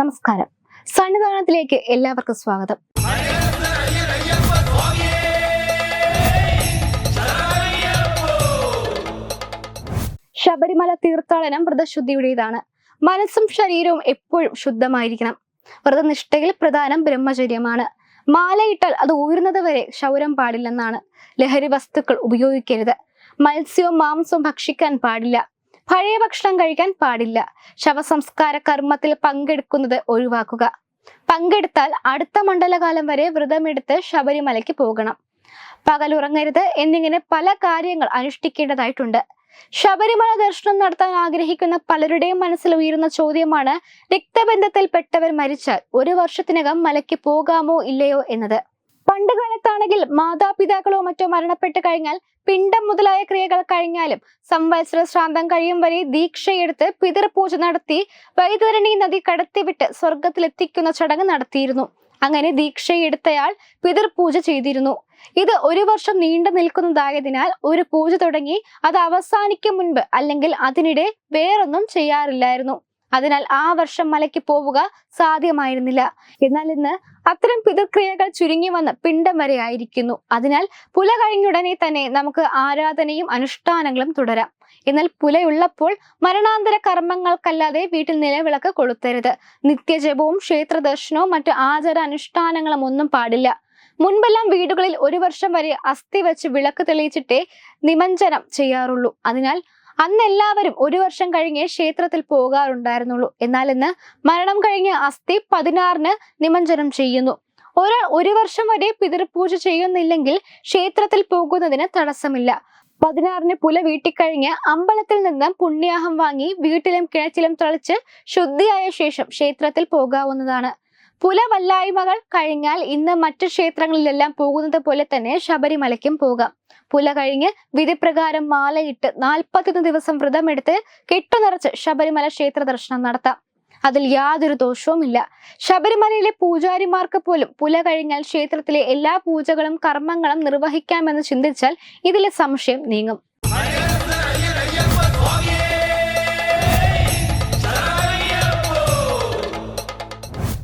നമസ്കാരം. സന്നിധാനത്തിലേക്ക് എല്ലാവർക്കും സ്വാഗതം. ശബരിമല തീർത്ഥാടനം വ്രതശുദ്ധിയുടേതാണ്. മനസ്സും ശരീരവും എപ്പോഴും ശുദ്ധമായിരിക്കണം. വ്രതനിഷ്ഠയിൽ പ്രധാനം ബ്രഹ്മചര്യമാണ്. മാലയിട്ടാൽ അത് ഊരുന്നത് വരെ ക്ഷൗരം പാടില്ലെന്നാണ് ലഹരി വസ്തുക്കൾ ഉപയോഗിക്കരുത്. മത്സ്യവും മാംസവും ഭക്ഷിക്കാൻ പാടില്ല. പഴയ ഭക്ഷണം കഴിക്കാൻ പാടില്ല. ശവസംസ്കാര കർമ്മത്തിൽ പങ്കെടുക്കുന്നത് ഒഴിവാക്കുക. പങ്കെടുത്താൽ അടുത്ത മണ്ഡലകാലം വരെ വ്രതമെടുത്ത് ശബരിമലയ്ക്ക് പോകണം. പകലുറങ്ങരുത് എന്നിങ്ങനെ പല കാര്യങ്ങൾ അനുഷ്ഠിക്കേണ്ടതായിട്ടുണ്ട്. ശബരിമല ദർശനം നടത്താൻ ആഗ്രഹിക്കുന്ന പലരുടെയും മനസ്സിൽ ഉയരുന്ന ചോദ്യമാണ് രക്തബന്ധത്തിൽപ്പെട്ടവർ മരിച്ചാൽ ഒരു വർഷത്തിനകം മലയ്ക്ക് പോകാമോ ഇല്ലയോ എന്നത്. പണ്ട് കാലത്താണെങ്കിൽ മാതാപിതാക്കളോ മറ്റോ മരണപ്പെട്ട് കഴിഞ്ഞാൽ പിണ്ടം മുതലായ ക്രിയകൾ കഴിഞ്ഞാലും സംവത്സര ശ്രാന്തം കഴിയും വരെ ദീക്ഷയെടുത്ത് പിതൃപൂജ നടത്തി വൈതരണി നദി കടത്തിവിട്ട് സ്വർഗത്തിലെത്തിക്കുന്ന ചടങ്ങ് നടത്തിയിരുന്നു. അങ്ങനെ ദീക്ഷയെടുത്തയാൾ പിതൃപൂജ ചെയ്തിരുന്നു. ഇത് ഒരു വർഷം നീണ്ടു നിൽക്കുന്നതായതിനാൽ ഒരു പൂജ തുടങ്ങി അത് അവസാനിക്കും മുൻപ് അല്ലെങ്കിൽ അതിനിടെ വേറൊന്നും ചെയ്യാറില്ലായിരുന്നു. അതിനാൽ ആ വർഷം മലയ്ക്ക് പോവുക സാധ്യമായിരുന്നില്ല. എന്നാൽ ഇന്ന് അത്തരം പിതൃക്രിയകൾ ചുരുങ്ങി വന്ന് പിണ്ടം വരെ ആയിരിക്കുന്നു. അതിനാൽ പുല കഴിഞ്ഞുടനെ തന്നെ നമുക്ക് ആരാധനയും അനുഷ്ഠാനങ്ങളും തുടരാം. എന്നാൽ പുലയുള്ളപ്പോൾ മരണാന്തര കർമ്മങ്ങൾക്കല്ലാതെ വീട്ടിൽ നിലവിളക്ക് കൊളുത്തരുത്. നിത്യജപവും ക്ഷേത്ര ദർശനവും മറ്റു ആചാര അനുഷ്ഠാനങ്ങളും ഒന്നും പാടില്ല. മുൻപെല്ലാം വീടുകളിൽ ഒരു വർഷം വരെ അസ്ഥി വെച്ച് വിളക്ക് തെളിയിച്ചിട്ടേ നിമഞ്ജനം ചെയ്യാറുള്ളൂ. അതിനാൽ അന്ന് എല്ലാവരും ഒരു വർഷം കഴിഞ്ഞേ ക്ഷേത്രത്തിൽ പോകാറുണ്ടായിരുന്നുള്ളൂ. എന്നാൽ ഇന്ന് മരണം കഴിഞ്ഞ അസ്ഥി പതിനാറിന് നിമഞ്ജനം ചെയ്യുന്നു. ഒരാൾ ഒരു വർഷം വരെ പിതൃപൂജ ചെയ്യുന്നില്ലെങ്കിൽ ക്ഷേത്രത്തിൽ പോകുന്നതിന് തടസ്സമില്ല. പതിനാറിന് പുല വീട്ടിക്കഴിഞ്ഞ് അമ്പലത്തിൽ നിന്ന് പുണ്യാഹം വാങ്ങി വീട്ടിലും കിണറ്റിലും തളിച്ച് ശുദ്ധിയായ ശേഷം ക്ഷേത്രത്തിൽ പോകാവുന്നതാണ്. പുലവല്ലായ്മകൾ കഴിഞ്ഞാൽ ഇന്ന് മറ്റു ക്ഷേത്രങ്ങളിലെല്ലാം പോകുന്നത് പോലെ തന്നെ ശബരിമലയ്ക്കും പോകാം. പുല കഴിഞ്ഞ് വിധിപ്രകാരം മാലയിട്ട് നാൽപ്പത്തൊന്ന് ദിവസം വ്രതമെടുത്ത് കെട്ടുനിറച്ച് ശബരിമല ക്ഷേത്ര ദർശനം നടത്താം. അതിൽ യാതൊരു ദോഷവുമില്ല. ശബരിമലയിലെ പൂജാരിമാർക്ക് പോലും പുല കഴിഞ്ഞാൽ ക്ഷേത്രത്തിലെ എല്ലാ പൂജകളും കർമ്മങ്ങളും നിർവഹിക്കാമെന്ന് ചിന്തിച്ചാൽ ഇതിലെ സംശയം നീങ്ങും.